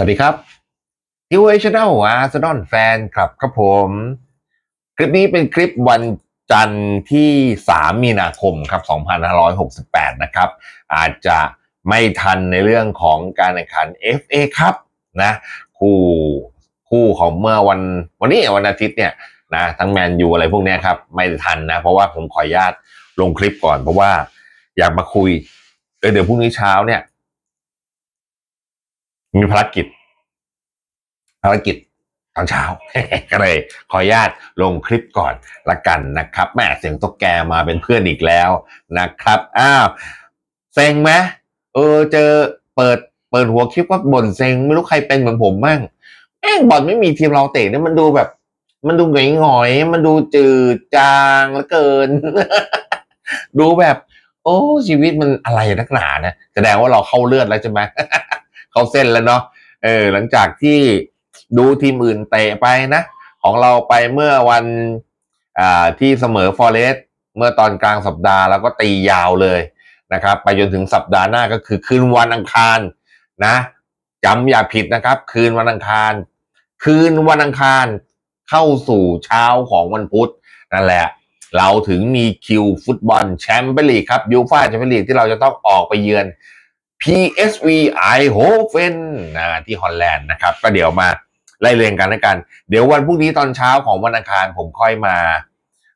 วัสดีครับทีวีช n แนลอาร์เซนอลแฟนครับครับผม คลิปนี้เป็นคลิปวันจันทร์ที่ 3 มีนาคมครับ 2568 นะครับ อาจจะไม่ทันในเรื่องของการแข่งขัน FA ครับนะคู่คู่ของเมื่อวันวันนี้วันอาทิตย์เนี่ยนะทั้งแมนยูอะไรพวกนี้ครับ ไม่ทันนะ เพราะว่าผมขออนุญาตลงคลิปก่อน เพราะว่าอยากมาคุยเออเดี๋ยวพรุ่งนี้เช้าเนี่ย มีภารกิจ ภารกิจตอนเช้าก็เลยขออนุญาตลงคลิปก่อนละกันนะครับแม่เสียงตุ๊กแกมาเป็นเพื่อนอีกแล้วนะครับอ้าวเซ็งไหมเออเจอเปิดเปิดหัวคลิปว่าบ่นเซ็งไม่รู้ใครเป็นเหมือนผมมั่งแม่งบอลไม่มีทีมเราเตะเนี่ยมันดูแบบ มันดูหงอยๆมันดูจืดจางเหลือเกิน ดูแบบ โอ้ชีวิตมันอะไรนักหนานะแสดงว่าเราเข้าเลือดแล้วใช่ไหม เข้าเส้นแล้วเนาะเออหลังจากที่ดูทีมอื่นเตะไปนะ ของเราไปเมื่อวันอ่าที่เสมอฟอเรสต์เมื่อตอนกลางสัปดาห์แล้วก็ตียาวเลยนะครับ ไปจนถึงสัปดาห์หน้าก็คือคืนวันอังคารนะจำอย่าผิดนะครับ คืนวันอังคาร คืนวันอังคารเข้าสู่เช้าของวันพุธนั่นแหละ เราถึงมีคิวฟุตบอลแชมเปี้ยนลีกครับยูฟ่าแชมเปี้ยนลีกที่เราจะต้องออกไปเยือน PSV Eindhoven นะที่ฮอลแลนด์นะครับ ก็เดี๋ยวมาไล่เรียงกันแล้วกัน เดี๋ยววันพรุ่งนี้ตอนเช้าของวันอังคารผมค่อยมา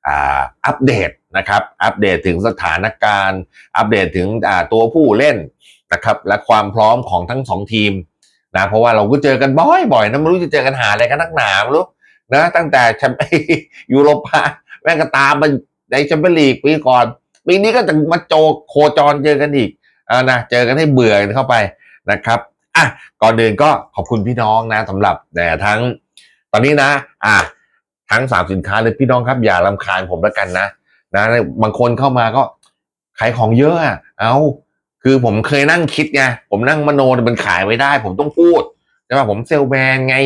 อ่าอัปเดตนะครับ อัปเดตถึงสถานการณ์ อัปเดตถึงตัวผู้เล่นนะครับและความพร้อมของทั้งสองทีมนะเพราะว่าเราก็เจอกันบ่อยๆนะไม่รู้จะเจอกันหาอะไรกันนักหนาไม่รู้นะตั้งแต่แชมเปี้ยนยูโรปาแม่งก็ตามมาในแชมเปี้ยนลีกปีก่อนปีนี้ก็จะมาโจโคจรเจอกันอีก เอานะเจอกันให้เบื่อเข้าไปนะครับอะก่อนอื่นก็ขอบคุณพี่น้องนะสำหรับแต่ทั้งตอนนี้นะ อะทั้งสามสินค้าเลยพี่น้องครับ อย่าลำคาญผมแล้วกันนะนะบางคนเข้ามาก็ขายของเยอะอะเอาคือผมเคยนั่งคิดไงผมนั่งมโนมันขายไม่ได้ ผมต้องพูดใช่ป่ะผมเซลแมนไง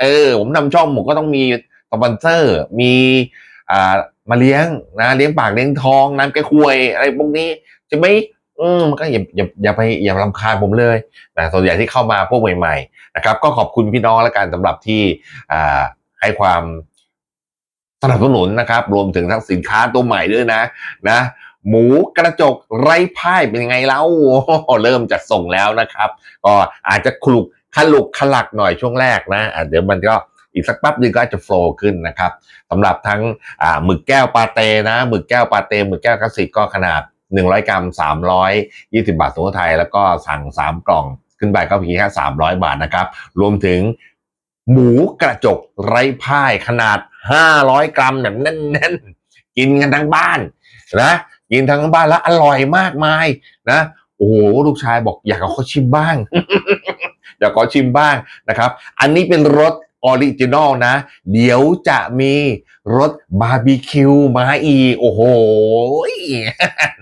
เออ ผมทำช่องผมก็ต้องมีสปอนเซอร์ มีอ่ามาเลี้ยงนะ เลี้ยงปากเลี้ยงทองน้ำแก้ควยอะไรพวกนี้ใช่ไหม อืมก็อย่าอย่าอย่าไปอย่าลำคาญผมเลยแต่ส่วนใหญ่ที่เข้ามาพวกใหม่ๆนะครับ ก็ขอบคุณพี่น้องแล้วกันสำหรับที่อ่าให้ความสนับสนุนนะครับ รวมถึงทั้งสินค้าตัวใหม่ด้วยนะ นะหมูกระจกไร้พ่ายเป็นยังไงเล่าเริ่มจัดส่งแล้วนะครับ ก็อาจจะคลุกขลุกขลักหน่อยช่วงแรกนะะเดี๋ยวมันก็อีกสักแป๊บหนึงก็อาจจะโฟล์ขึ้นนะครับสำหรับทั้งหมึกแก้วปาเต้นะหมึกแก้วปาเต้หมึกแก้วคลาสสิกก็ขนาด 100 กรัม 320 บาทสุโขทัยแล้วก็สั่ง 3 กล่องขึ้นไปก็เพียงแค่ 300 บาทนะครับ รวมถึงหมูกระจกไร้พ่ายขนาด 500 กรัมแบบแน่นๆ กินกันทั้งบ้านนะกินทั้งบ้านแล้วอร่อยมากมายนะโอ้โหลูกชายบอกอยากเอาเขาชิมบ้าง อยากขอชิมบ้างนะครับ อันนี้เป็นรส ออริจินอลนะ เดี๋ยวจะมีรสบาร์บีคิวมาอีโอ้โห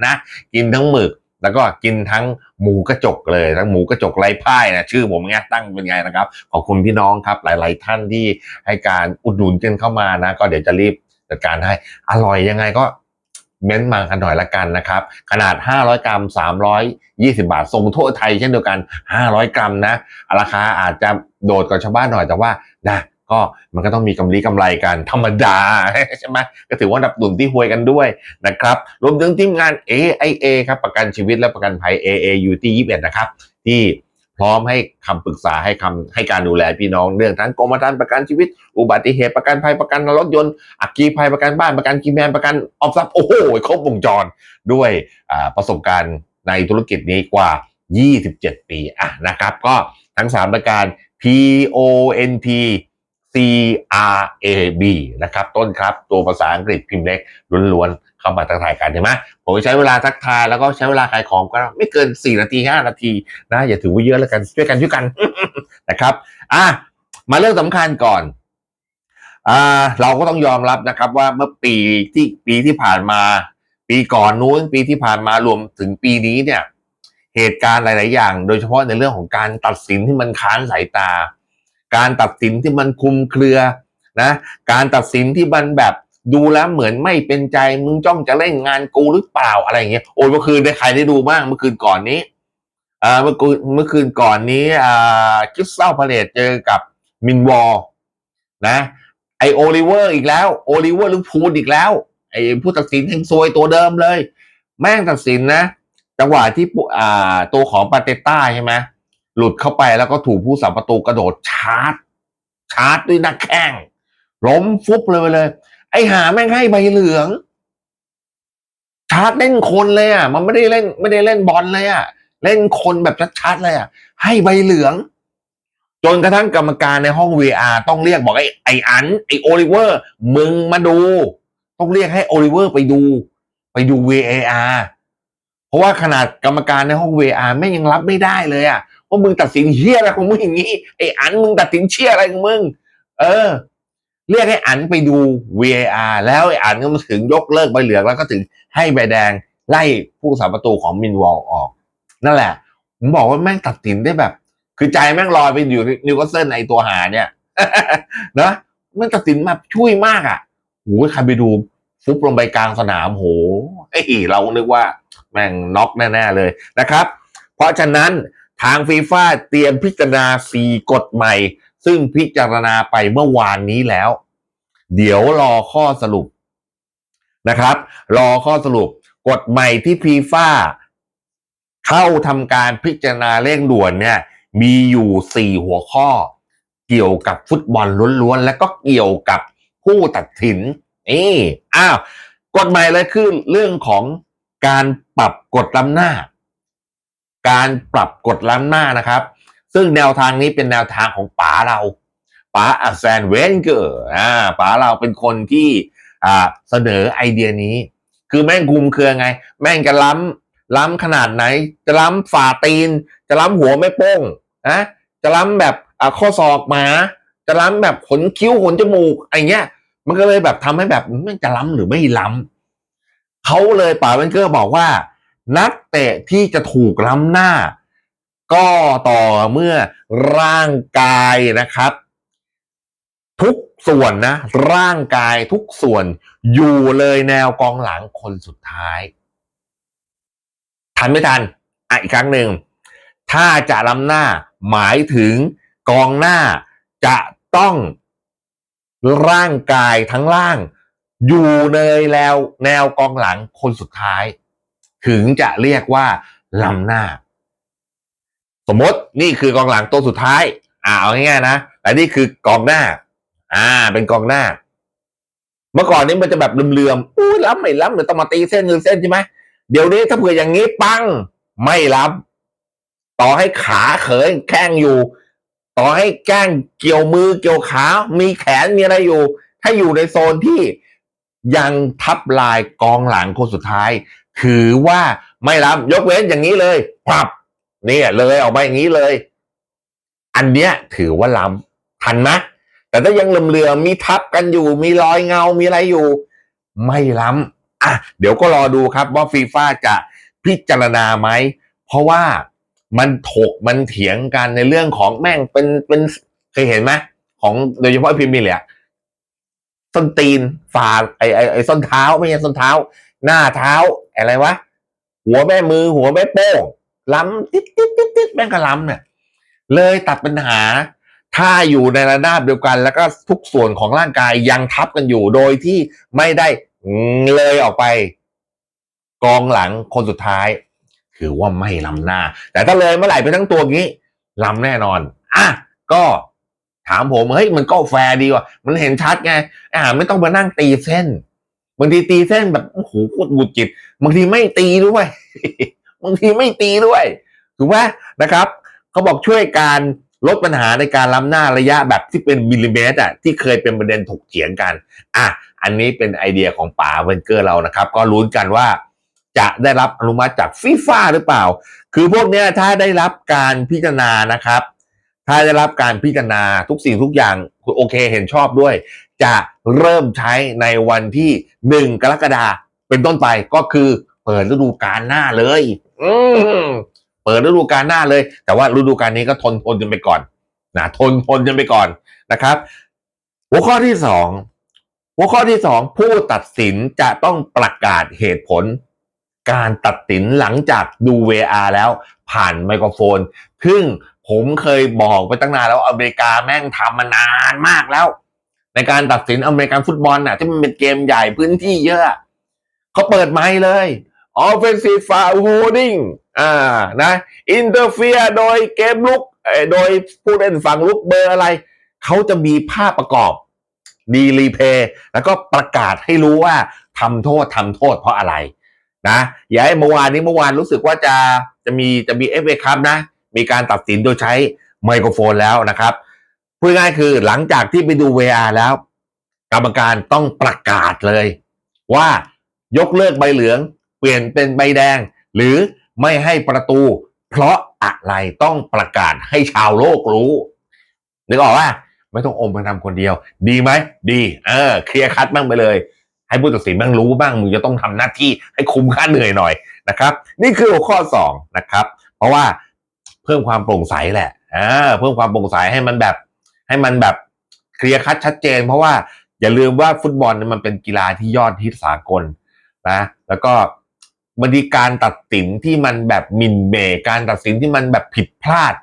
นะ กินทั้งหมึก แล้วก็กินทั้งหมูกระจกเลยทั้งหมูกระจกไร้พ่ายนะชื่อผมไงตั้งเป็นไงนะครับ ขอบคุณพี่น้องครับหลาย ๆ ท่านที่ให้การอุดหนุนกันเข้ามานะ ก็เดี๋ยวจะรีบจัดการให้อร่อยยังไงก็เม้นต์มากันหน่อยละกันนะครับ ขนาด 500 กรัม 320 บาทส่งทั่วไทยเช่นเดียวกัน 500 กรัมนะราคาอาจจะ โดดกว่าชาวบ้านหน่อยแต่ว่านะก็มันก็ต้องมีกำไรกำไรกันธรรมดาใช่ไหมก็ถือว่าดับดุนที่หวยกันด้วยนะครับรวมถึงทีมงาน AIA ครับประกันชีวิตและประกันภัย AAU ที่21นะครับที่พร้อมให้คำปรึกษาให้คำให้การดูแลพี่น้องเรื่องทั้งกรมธรรม์ประกันชีวิต อุบัติเหตุประกันภัยประกันรถยนต์อัคคีภัยประกันบ้านประกันคีแมนประกันออมทรัพย์โอ้โหครบวงจรด้วยประสบการณ์ในธุรกิจนี้กว่า 27 ปีอะนะครับ ก็ทั้ง 3 ประการ PONT CRAB นะครับต้นครับตัวภาษาอังกฤษพิมพ์เล็กล้วนๆเข้ามาทักทายกันเห็นไหมผมใช้เวลาทักทายแล้วก็ใช้เวลาขายของก็ไม่เกิน 4 นาที 5 นาทีนะอย่าถือว่าเยอะแล้วกันช่วยกันช่วยกันนะครับอะมาเรื่องสำคัญก่อนอ่าเราก็ต้องยอมรับนะครับว่าเมื่อปีที่ปีที่ผ่านมา ปีก่อนนู้นปีที่ผ่านมารวมถึงปีนี้เนี่ย เหตุการณ์หลาย ๆ อย่าง โดยเฉพาะในเรื่องของการตัดสินที่มันค้านสายตา การตัดสินที่มันคุมเครือนะการตัดสินที่มันแบบดูแล้วเหมือนไม่เป็นใจมึงจ้องจะเล่นงานกูหรือเปล่าอะไรอย่างเงี้ยโอ้ยเมื่อคืนได้ใครได้ดูบ้างเมื่อคืนก่อนนี้อ่าเมื่อคืนเมื่อคืนก่อนนี้อ่าคิสเซลพาเลตเจอกับมินวอลนะไอโอลิเวอร์อีกแล้วโอลิเวอร์ลิเวอร์พูลอีกแล้วไอผู้ตัดสินแห่งซวยตัวเดิมเลย แม่งตัดสินนะ จังหวะที่อ่าตัวของปาเตต้าใช่ไหมหลุดเข้าไปแล้วก็ถูกผู้สัมประตูกระโดดชาร์จ ชาร์จด้วยหนักแข้งล้มฟุบเลยไปเลย ไอหาแม่งให้ใบเหลือง ชาร์จเล่นคนเลยอะ มันไม่ได้เล่น ไม่ได้เล่นบอลเลยอะ เล่นคนแบบชัดๆเลยอะ ให้ใบเหลือง จนกระทั่งกรรมการในห้อง VR ต้องเรียกบอกไอ้ไอ้อันไอ้โอลิเวอร์ มึงมาดู ต้องเรียกให้โอลิเวอร์ไปดู ไปดู VAR ราะว่าขนาดกรรมการในห้อง VR แม่งยังรับไม่ได้เลยอะว่ามึงตัดสินเชี่ยอะไรของมึงอย่างนี้ไอ้อันมึงตัดสินเชี่ยอะไรของมึง เออ เรียกให้อันไปดู VAR แล้วไอ้อันก็มาถึงยกเลิกใบเหลืองแล้วก็ถึงให้ใบแดงไล่ผู้สาประตูของมินวอลออก นั่นแหละ ผมบอกว่าแม่งตัดสินได้แบบ คือใจแม่งลอยไปอยู่นิวคาสเซิลไอตัวหาเนี่ยนะแม่งตัดสินมาช่วยมากอะโหใครไปดูฟุบลงไปกลางสนามโหไอ้เรานึกว่า แม่งน็อกแน่ๆเลยนะครับ เพราะฉะนั้นทางฟีฟ่าเตรียมพิจารณาสี่กฎใหม่ ซึ่งพิจารณาไปเมื่อวานนี้แล้ว เดี๋ยวรอข้อสรุปนะครับ รอข้อสรุปกฎใหม่ที่ฟีฟ่าเข้าทำการพิจารณาเร่งด่วนเนี่ยมีอยู่สี่หัวข้อ เกี่ยวกับฟุตบอลล้วนๆ และก็เกี่ยวกับผู้ตัดสินนี่อ้าวกฎหมายเลยคือเรื่องของ การปรับกฎล้ำหน้า การปรับกฎล้ำหน้านะครับ ซึ่งแนวทางนี้เป็นแนวทางของป๋าเราป๋าอาแซนเวนเกอร์อ่าป๋าเราเป็นคนที่อ่าเสนอไอเดียนี้ คือแม่งคุมเครือไง แม่งจะล้ำล้ำขนาดไหน จะล้ำฝ่าตีน จะล้ำหัวไม่โป้งนะจะล้ำแบบข้อศอกหมา จะล้ำแบบขนคิ้วขนจมูกอะไรเงี้ยมันก็เลยแบบทำให้แบบแม่งจะล้ำหรือไม่ล้ำ เขาเลยป๋าเวนเกอร์บอกว่า นักเตะที่จะถูกล้ำหน้า ก็ต่อเมื่อร่างกายนะครับ ทุกส่วนนะ ร่างกายทุกส่วนอยู่เลยแนวกองหลังคนสุดท้าย ทันไม่ทันอะอีกครั้งหนึ่ง ถ้าจะล้ำหน้าหมายถึงกองหน้าจะต้องร่างกายทั้งล่าง อยู่ในแนวแนวกองหลังคนสุดท้าย ถึงจะเรียกว่าล้ำหน้า สมมตินี่คือกองหลังตัวสุดท้าย อ่าเอาง่ายๆนะแต่นี่คือกองหน้า อ่า เป็นกองหน้า เมื่อก่อนนี้มันจะแบบเลื่อมๆอุ้ยล้ำไม่ล้ำเดี๋ยวต้องมาตีเส้นเงินเส้นใช่ไหมเดี๋ยวนี้ถ้าเผื่ออย่างนี้ปังไม่ล้ำต่อให้ขาเขยแข้งอยู่ ต่อให้แก้งเกี่ยวมือเกี่ยวขา มีแขนมีอะไรอยู่ ถ้าอยู่ในโซนที่ ยังทับลายกองหลังคนสุดท้าย ถือว่าไม่ล้ำยกเว้นอย่างนี้เลยปรับเนี่ยเลยออกมาอย่างนี้เลย อันเนี้ยถือว่าล้ำทันไหมแต่ถ้ายังเหลื่อมๆมีทับกันอยู่มีรอยเงา มีอะไรอยู่ ไม่ล้ำอะเดี๋ยวก็รอดูครับว่าฟีฟ่าจะพิจารณาไหม เพราะว่ามันถกมันเถียงกันในเรื่องของแม่งเป็นเป็นเคยเห็นไหมของโดยเฉพาะพรีเมียร์ลีกอะ ส้นตีนฝ่าไอไอไอส้นเท้าไม่ใช่ส้นเท้า หน้าเท้าอะไรวะหัวแม่มือ หัวแม่โป้งล้ำติ๊ดติ๊ดติ๊ดติ๊ดแม่งก็ล้ำเนี่ยเลยตัดปัญหา ถ้าอยู่ในระนาบเดียวกัน แล้วก็ทุกส่วนของร่างกายยังทับกันอยู่โดยที่ไม่ได้เลยออกไป กองหลังคนสุดท้ายถือว่าไม่ล้ำหน้า แต่ถ้าเลยเมื่อไหร่ไปทั้งตัวอย่างนี้ล้ำแน่นอนอะก็ ถามผมเฮ้ยมันก็แฟร์ดีว่ะมันเห็นชัดไงอ่า ไม่ต้องมานั่งตีเส้นบางทีตีเส้นแบบโอ้โหโคตรบุดจิตบางทีไม่ตีด้วยบางทีไม่ตีด้วยถูกไหมนะครับเขาบอกช่วยการลดปัญหาในการล้ำหน้าระยะแบบที่เป็นมิลลิเมตรอะที่เคยเป็นประเด็นถกเถียงกัน อะ อันนี้เป็นไอเดียของป๋าเวนเกอร์เรานะครับ ก็ลุ้นกันว่า จะได้รับอนุมัติจากฟีฟ่าหรือเปล่า คือพวกเนี้ยถ้าได้รับการพิจารณานะครับ ถ้าได้รับการพิจารณาทุกสิ่งทุกอย่างคุณโอเคเห็นชอบด้วย จะเริ่มใช้ในวันที่หนึ่งกรกฎาเป็นต้นไปก็คือเปิดฤดูกาลหน้าเลย อืเปิดฤดูกาลหน้าเลย แต่ว่าฤดูกาลนี้ก็ทนทนกันไปก่อนนะทนทนกันไปก่อนนะครับ หัวข้อที่สองหัวข้อที่สองผู้ตัดสินจะต้องประกาศเหตุผล การตัดสินหลังจากดู VR แล้วผ่านไมโครโฟน ซึ่ง ผมเคยบอกไปตั้งนานแล้วอเมริกาแม่งทำมานานมากแล้ว ในการตัดสินอเมริกันฟุตบอลน่ะที่มันเป็นเกมใหญ่พื้นที่เยอะเขาเปิดไมค์เลย offensive foul holding อ่านะ interfere โดยเกมลุกโดยผู้เล่นฝั่งลุกเบอร์อะไร เขาจะมีภาพประกอบดีรีเพย์แล้วก็ประกาศให้รู้ว่าทำโทษทำโทษเพราะอะไรนะอย่าให้เมื่อวานนี้เมื่อวานรู้สึกว่าจะจะมีจะมีเอฟเอครับนะ มีการตัดสินโดยใช้ไมโครโฟนแล้วนะครับพูดง่ายคือหลังจากที่ไปดู VR แล้ว กรรมการต้องประกาศเลย ว่ายกเลิกใบเหลือง เปลี่ยนเป็นใบแดง หรือไม่ให้ประตู เพราะอะไรต้องประกาศให้ชาวโลกรู้นึกออกว่าไม่ต้องอมมาทำคนเดียว ดีไหมดี เออเคลียร์คัดบ้างไปเลย ให้ผู้ตัดสินบ้างรู้บ้างมึงจะต้องทำหน้าที่ให้คุ้มค่าเหนื่อยหน่อยนะครับ นี่คือหัวข้อสองนะครับ เพราะว่า เพิ่มความโปร่งใสแหละอ่าเพิ่มความโปร่งใสให้มันแบบ ให้มันแบบเคลียร์คัดชัดเจน เพราะว่าอย่าลืมว่าฟุตบอลมันเป็นกีฬาที่ยอดฮิตสากลนะแล้วก็บางทีการตัดสินที่มันแบบมินเมย์การตัดสินที่มันแบบผิดพลาด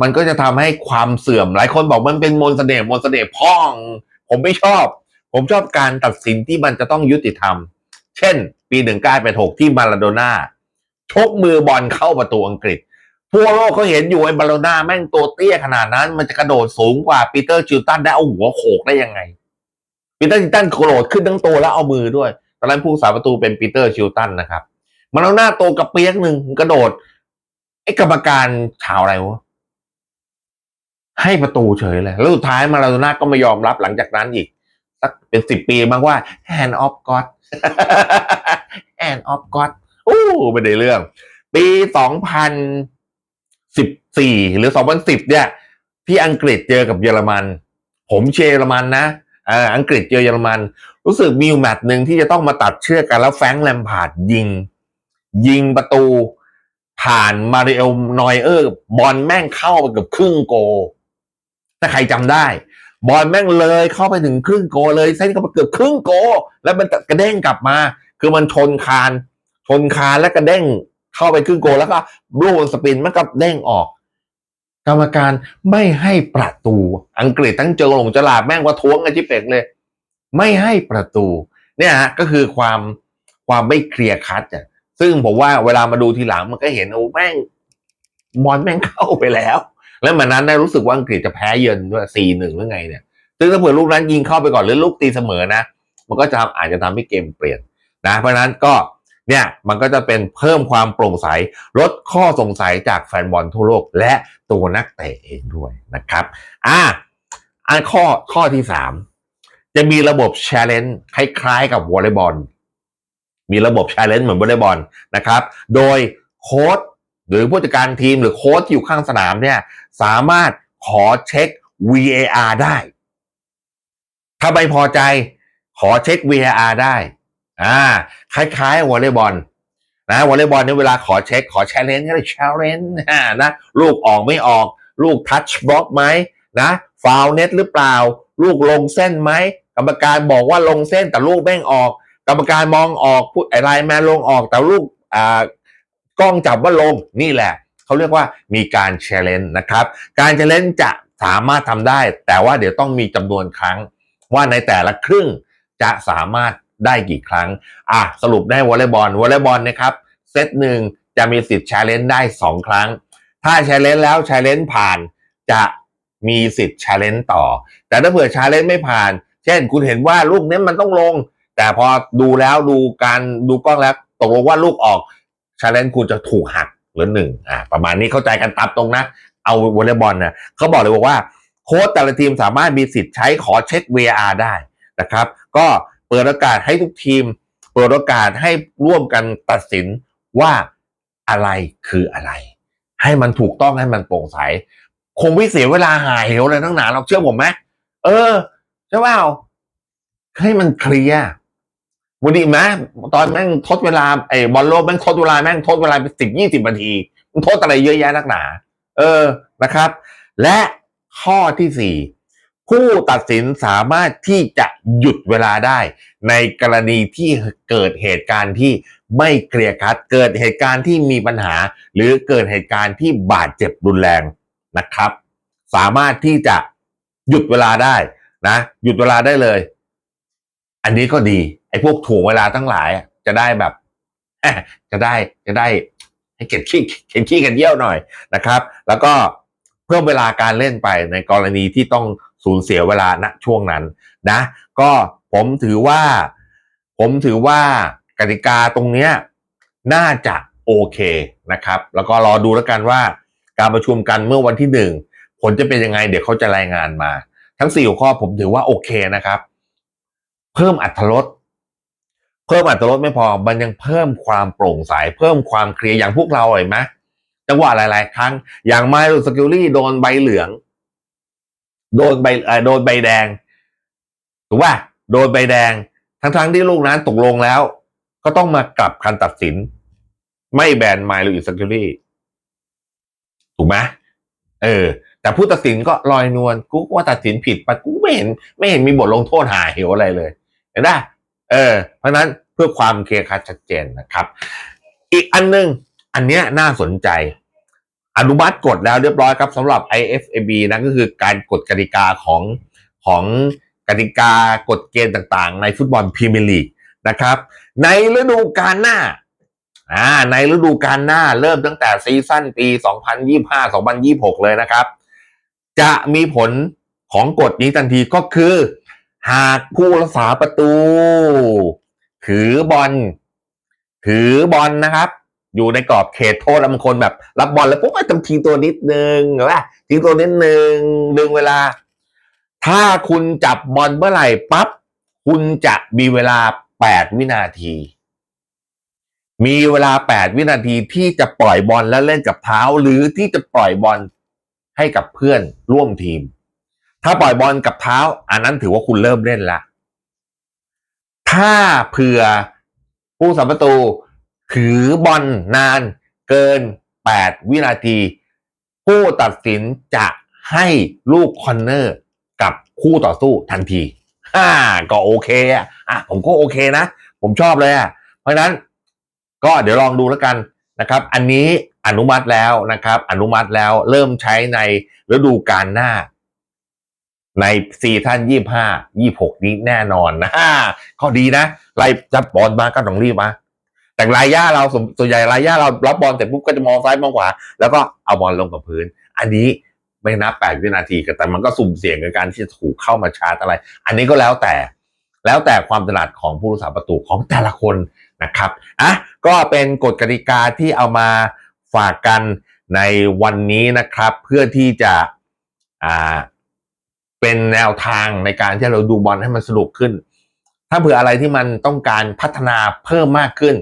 มันก็จะทำให้ความเสื่อมหลายคนบอกมันเป็นมนต์เสน่ห์มนต์เสน่ห์พ่อง ผมไม่ชอบ ผมชอบการตัดสินที่มันจะต้องยุติธรรม เช่น ปีหนึ่งเก้าแปดหกที่มาราโดน่าชกมือบอลเข้าประตูอังกฤษ ทั่วโลกเขาเห็นอยู่ไอ้บาโลน่าแม่งตัวเตี้ยขนาดนั้น มันจะกระโดดสูงกว่าปีเตอร์จิลตันได้เอาหัวโขกได้ยังไงปีเตอร์จิลตันกระโดดขึ้นทั้งตัวแล้วเอามือด้วย ตอนนั้นผู้สาประตูเป็นปีเตอร์จิลตันนะครับมาโลน่าโตกระเปียกหนึ่งกระโดดไอ้กรรมการชาวอะไรวะให้ประตูเฉยเลย แล้วสุดท้ายมาราโดน่าก็ไม่ยอมรับหลังจากนั้นอีก สักเป็นสิบปีบ้างว่า hand of God hand of God โอ้ไม่ได้เรื่อง ปีสองพัน สิบสี่หรือสองพันสิบเนี่ย ที่อังกฤษเจอกับเยอรมัน ผมเชียร์เยอรมันนะอ่ออังกฤษเจอเยอรมัน รู้สึกมีอยู่แมตช์หนึ่งที่จะต้องมาตัดเชือกกันแล้วแฟงแลมพาดยิง ยิงประตู ผ่านมาริเอลนอยเออร์บอลแม่งเข้าไปเกือบครึ่งโกถ้าใครจำได้ บอลแม่งเลยเข้าไปถึงครึ่งโกเลยเส้นเข้าไปเกือบครึ่งโก แล้วมันกระเด้งกลับมา คือมันชนคาน ชนคานแล้วกระเด้ง เข้าไปครึ่งโกแล้วก็ลูกสปินมันก็เด้งออก กรรมการไม่ให้ประตู อังกฤษทั้งเจอหลงจลาดแม่งว่าท้วงกันชิเป็กเลย ไม่ให้ประตู เนี่ยฮะก็คือความความไม่เคลียร์คัดอะซึ่งผมว่าเวลามาดูทีหลังมันก็เห็นโอ้แม่งบอลแม่งเข้าไปแล้ว แล้วมันนั้นได้รู้สึกว่าอังกฤษจะแพ้เยือนด้วยสี่หนึ่งหรือไงเนี่ยซึ่งถ้าเผื่อลูกนั้นยิงเข้าไปก่อนหรือลูกตีเสมอนะ มันก็จะอาจจะทำให้เกมเปลี่ยนนะ เพราะนั้นก็ เนี่ยมันก็จะเป็นเพิ่มความโปร่งใสลดข้อสงสัยจากแฟนบอลทั่วโลก และตัวนักเตะเองด้วยนะครับอ่าอันข้อข้อที่สามจะมีระบบ challenge คล้ายๆ กับวอลเลย์บอลมีระบบ challenge เหมือนวอลเลย์บอลนะครับ โดยโค้ชหรือผู้จัดการทีมหรือโค้ชที่อยู่ข้างสนามเนี่ยสามารถขอเช็ค VAR ได้ ถ้าไม่พอใจขอเช็ค VAR ได้ อ่า คล้ายๆวอลเลย์บอลนะวอลเลย์บอลเนี่ยเวลาขอเช็คขอ challenge ก็ได้ challenge อ่านะลูกออกไม่ออก ลูกทัชบล็อกไหมนะฟาวเน็ตหรือเปล่า ลูกลงเส้นไหมกรรมการบอกว่าลงเส้นแต่ลูกแม่งออก กรรมการมองออกผู้ไอไลน์แมนลงออกแต่ลูกอ่ากล้องจับว่าลงนี่แหละเขาเรียกว่ามีการ challenge นะครับ การ challenge จะสามารถทำได้ แต่ว่าเดี๋ยวต้องมีจำนวนครั้งว่าในแต่ละครึ่งจะสามารถ ได้กี่ครั้ง อะสรุปได้วอลเลย์บอลวอลเลย์บอลนะครับเซตหนึ่งจะมีสิทธิ์ challenge ได้ 2 ครั้ง ถ้า challenge แล้ว challenge ผ่านจะมีสิทธิ์ challenge ต่อ แต่ถ้าเผื่อ challenge ไม่ผ่าน เช่น คุณเห็นว่าลูกนี้มันต้องลง แต่พอดูแล้วดูการดูกล้องแล้วตกลงว่าลูกออก challenge คุณจะถูกหักเหรือหนึ่งอ่าประมาณนี้เข้าใจกันตับตรงนะเอาวอลเลย์บอลนะเขาบอกเลยบอกว่าโค้ชแต่ละทีมสามารถมีสิทธิ์ใช้ขอเช็ค VR ได้นะครับ ก็ เปิดโอกาสให้ทุกทีม เปิดโอกาสให้ร่วมกันตัดสินว่าอะไรคืออะไร ให้มันถูกต้องให้มันโปร่งใส คงไม่เสียเวลาหายเหวเลยทั้งหนาเราเชื่อผมไหมเออใช่เปล่าให้มันเคลียร์วันนี้ไหมตอนแม่งทดเวลาไอ้บอลโลกแม่งทดเวลาแม่งทดเวลาเป็นสิบยี่สิบนาทีมันทดอะไรเยอะแยะนักหนา เออนะครับ และข้อที่สี่ ผู้ตัดสินสามารถที่จะหยุดเวลาได้ ในกรณีที่เกิดเหตุการณ์ที่ไม่เคลียร์คัดเกิดเหตุการณ์ที่มีปัญหา หรือเกิดเหตุการณ์ที่บาดเจ็บรุนแรงนะครับ สามารถที่จะหยุดเวลาได้นะหยุดเวลาได้เลย อันนี้ก็ดี ไอ้พวกถ่วงเวลาทั้งหลายจะได้แบบจะได้จะได้ ให้เก็ดขี้เก็ดขี้กันเยี่ยวหน่อยนะครับ แล้วก็เพิ่มเวลาการเล่นไปในกรณีที่ต้อง สูญเสียเวลาณช่วงนั้นนะ ก็ผมถือว่า ผมถือว่ากติกาตรงเนี้ยน่าจะโอเคนะครับ แล้วก็รอดูแล้วกันว่า การประชุมกันเมื่อวันที่หนึ่งผลจะเป็นยังไง เดี๋ยวเขาจะรายงานมา ทั้งสี่หัวข้อผมถือว่าโอเคนะครับ เพิ่มอัตรสเพิ่มอัตรสไม่พอมันยังเพิ่มความโปร่งใสเพิ่มความเคลียร์อย่างพวกเราเห็นไหมจังหวะหลาย ๆ ครั้งอย่างไมลูสกิลลี่โดนใบเหลือง โดนใบโดนใบแดงถูกป่ะโดนใบแดง ทั้งๆที่ลูกนั้นตกลงแล้ว ก็ต้องมากลับคำตัดสิน ไม่แบนไมลูสกิลี่ถูกไหมเออ แต่ผู้ตัดสินก็ลอยนวลกูว่าตัดสินผิดไปกูไม่เห็น ไม่เห็นมีบทลงโทษหาเหวอะไรเลยเห็นไหมเออ เพราะนั้นเพื่อความเคลียร์คัดชัดเจนนะครับ อีกอันหนึง อันเนี้ยน่าสนใจ อนุมัติกฎแล้วเรียบร้อยครับสำหรับ IFAB นะก็คือการกฎกติกาของของกติกากฎเกณฑ์ต่างๆ ในฟุตบอลพรีเมียร์ลีกนะครับ ในฤดูกาลหน้าอ่าในฤดูกาลหน้าเริ่มตั้งแต่ซีซั่นปี 2025-2026 เลยนะครับ จะมีผลของกฎนี้ทันทีก็คือ หากผู้รักษาประตู ถือบอลถือบอลนะครับ อยู่ในกรอบเขตโทษแล้วบางคนแบบ รับบอลแล้วปุ๊บต้องทิ้งตัวนิดนึงหรือว่าทิ้งตัวนิดนึงดึงเวลา ถ้าคุณจับบอลเมื่อไหร่ปั๊บคุณจะมีเวลา8วินาที มีเวลา8วินาทีที่จะปล่อยบอลแล้วเล่นกับเท้า หรือที่จะปล่อยบอลให้กับเพื่อนร่วมทีม ถ้าปล่อยบอลกับเท้า อันนั้นถือว่าคุณเริ่มเล่นละถ้าเผื่อผู้สัมประตู ถือบอลนานเกิน 8 วินาที ผู้ตัดสินจะให้ลูกคอนเนอร์กับคู่ต่อสู้ทันทีอ่าก็โอเคอะอะผมก็โอเคนะ ผมชอบเลยอะเพราะนั้นก็เดี๋ยวลองดูแล้วกันนะครับ อันนี้อนุมัติแล้วนะครับ อนุมัติแล้วเริ่มใช้ในฤดูกาลหน้า ในซีซั่นยี่ห้ายี่หกนี้แน่นอนนะก็ดีนะไล่จับบอลมาก็ต้องรีบมา แต่รายย่าเราส่วนใหญ่รายย่าเรารับบอลเสร็จปุ๊บก็จะมองซ้ายมองขวา แล้วก็เอาบอลลงกับพื้น อันนี้ไม่นับแปดวินาทีกันแต่มันก็สุ่มเสี่ยงกับการที่จะถูกเข้ามาชาร์จอะไร อันนี้ก็แล้วแต่แล้วแต่ความถนัดของผู้รักษาประตูของแต่ละคนนะครับอะก็เป็นกฎกติกาที่เอามาฝากกันในวันนี้นะครับ เพื่อที่จะอ่าเป็นแนวทางในการที่เราดูบอลให้มันสนุกขึ้น ถ้าเผื่ออะไรที่มันต้องการพัฒนาเพิ่มมากขึ้น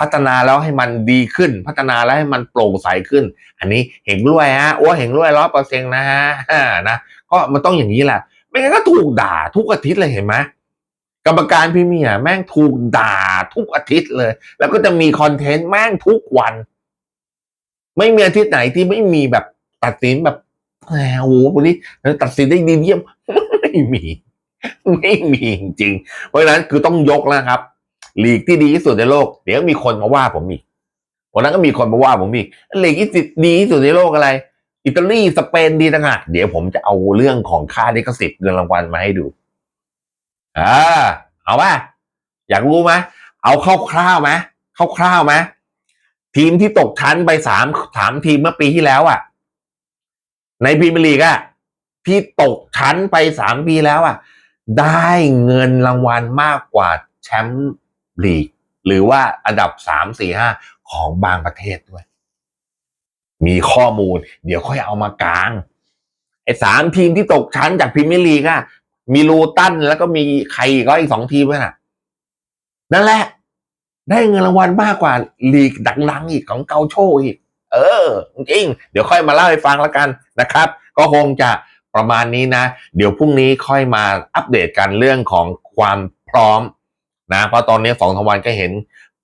พัฒนาแล้วให้มันดีขึ้น พัฒนาแล้วให้มันโปร่งใสขึ้น อันนี้เห็นด้วยฮะโอ้เห็นด้วยร้อยเปอร์เซ็นต์นะฮะนะก็มันต้องอย่างนี้แหละไม่งั้นก็ถูกด่าทุกอาทิตย์เลยเห็นไหมกรรมการพรีเมียร์แม่งถูกด่าทุกอาทิตย์เลย แล้วก็จะมีคอนเทนต์แม่งทุกวัน ไม่มีอาทิตย์ไหนที่ไม่มีแบบตัดสินแบบแหมโอ้โหวันนี้ตัดสินได้ดีเยี่ยมไม่มี ไม่มีจริง เพราะฉะนั้นคือต้องยกแล้วครับ ลีกที่ดีที่สุดในโลก เดี๋ยวมีคนมาว่าผมอีกวันนั้นก็มีคนมาว่าผมอีกลีกที่ดีที่สุดในโลกอะไร อิตาลีสเปนดีต่างหากเดี๋ยวผมจะเอาเรื่องของค่าลิขสิทธิ์เงินรางวัลมาให้ดูอ่าเอาป่ะอยากรู้ไหมเอาคร่าวๆไหมคร่าวๆไหมทีมที่ตกชั้นไปสามสามทีมเมื่อปีที่แล้วอะ ในพรีเมียร์ลีกอะที่ตกชั้นไปสามปีแล้วอะ ได้เงินรางวัลมากกว่าแชมป์ ลีก หรือว่าอันดับสามสี่ห้าของบางประเทศด้วย มีข้อมูล เดี๋ยวค่อยเอามากลางไอ้สามทีมที่ตกชั้นจากพรีเมียร์ลีกอะมีลูตันแล้วก็มีใครก็อีกสองทีมน่ะ นั่นแหละ ได้เงินรางวัลมากกว่าลีกดังๆ อีกของเกาโชอีก เออ จริง เดี๋ยวค่อยมาเล่าให้ฟังแล้วกันนะครับ ก็คงจะประมาณนี้นะ เดี๋ยวพรุ่งนี้ค่อยมาอัปเดตกันเรื่องของความพร้อม นะเพราะตอนนี้สองทวันก็เห็น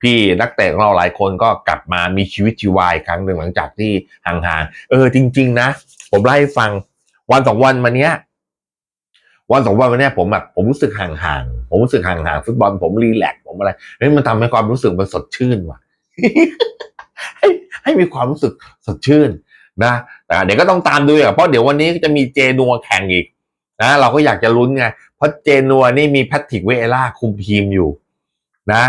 พี่นักเตะของเราหลายคนก็กลับมามีชีวิตชีวาอีกครั้งหนึ่งหลังจากที่ห่างๆเออจริง ๆ นะ ผมเล่าให้ฟังวันสองวันมาเนี้ย วันสองวันวันเนี้ยผมแบบผมรู้สึกห่างๆผมรู้สึกห่างๆฟุตบอลผมรีแลกซ์ผมอะไรเฮ้ยมันทำให้ความรู้สึกมันสดชื่นว่ะให้ให้มีความรู้สึกสดชื่นนะแต่เดี๋ยวก็ต้องตามดูอะเพราะเดี๋ยววันนี้จะมีเจนัวแข่งอีก นะเราก็อยากจะลุ้นไง เพราะเจนัวนี่มีแพทริกเวเอล่าคุมทีมอยู่นะ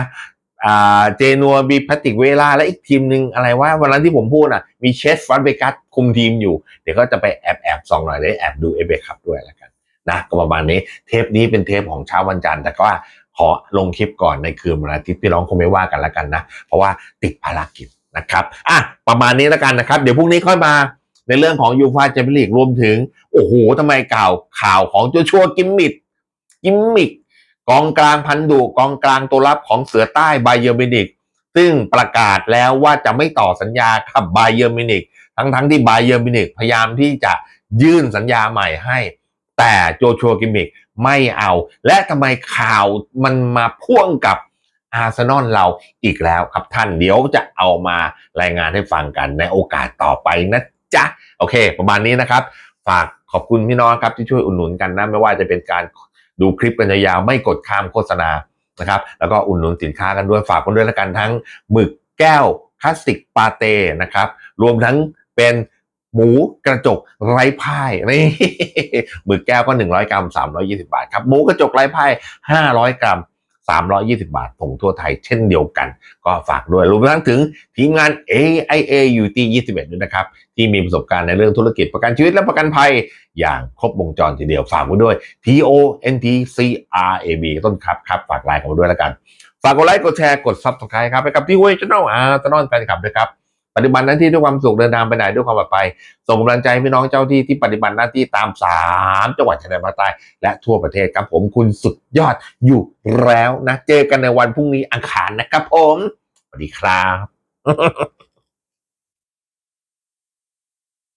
อ่าเจนัวมีแพทริกเวเอล่าและอีกทีมหนึ่งอะไรว่าวันนั้นที่ผมพูดอะมีเชสฟันเบกัสคุมทีมอยู่ เดี๋ยวก็จะไปแอบแอบส่องหน่อยได้แอบดูเอเบคับด้วยแล้วกันนะก็ประมาณนี้เทปนี้เป็นเทปของเช้าวันจันทร์แต่ก็ว่าขอลงคลิปก่อนในคืนวันอาทิตย์พี่น้องคงไม่ว่ากันแล้วกันนะ เพราะว่าติดภารกิจนะครับอะประมาณนี้แล้วกันนะครับ เดี๋ยวพรุ่งนี้ค่อยมา ในเรื่องของยูฟาแชมเปี้ยนลีกรวมถึง โอ้โหทำไมข่าวข่าวของโจชัวกิมมิดกิมมิกกองกลางพันดุกองกลางตัวรับของเสือใต้ไบเยอร์มินิกซึ่งประกาศแล้วว่าจะไม่ต่อสัญญากับไบเยอร์มินิกทั้งทั้งๆที่ไบเยอร์มินิกพยายามที่จะยื่นสัญญาใหม่ให้ แต่โจชัวกิมมิกไม่เอา และทำไมข่าวมันมาพ่วงกับอาร์เซนอลเราอีกแล้วครับท่านเดี๋ยวจะเอามารายงานให้ฟังกันในโอกาสต่อไปนะ จ๊ะโอเค ประมาณนี้นะครับ ฝากขอบคุณพี่น้องครับที่ช่วยอุดหนุนกันนะไม่ว่าจะเป็นการดูคลิปกันยาวไม่กดข้ามโฆษณานะครับ แล้วก็อุดหนุนสินค้ากันด้วยฝากกันด้วยแล้วกันทั้งหมึกแก้วคลาสสิกปาเต้นะครับ รวมทั้งเป็นหมูกระจกไร้พ่ายนี่หมึกแก้วก็ 100 กรัม 320 บาทครับ หมูกระจกไร้พ่าย 500 กรัม 320 บาทส่งทั่วไทยเช่นเดียวกัน ก็ฝากด้วยรวมทั้งถึงทีมงาน AIA UT 21ด้วยนะครับ ที่มีประสบการณ์ในเรื่องธุรกิจประกันชีวิตและประกันภัย อย่างครบวงจรทีเดียวฝากไว้ด้วย T O N T C R A B ต้นครับครับ ฝากไลน์กันมาด้วยแล้วกัน ฝากกดไลค์กดแชร์กด Subscribe ครับไปกับที่เวชแนลอาร์ตนอนแฟนคลับด้วยครับ ปฏิบัติหน้าที่ด้วยความสุขเดินทางไปไหนด้วยความปลอดภัยส่งกำลังใจให้พี่น้องเจ้าที่ที่ปฏิบัติหน้าที่ตามสามจังหวัดชายแดนภาคใต้และทั่วประเทศครับผมคุณสุดยอดอยู่แล้วนะ เจอกันในวันพรุ่งนี้อังคารนะครับผมสวัสดีครับ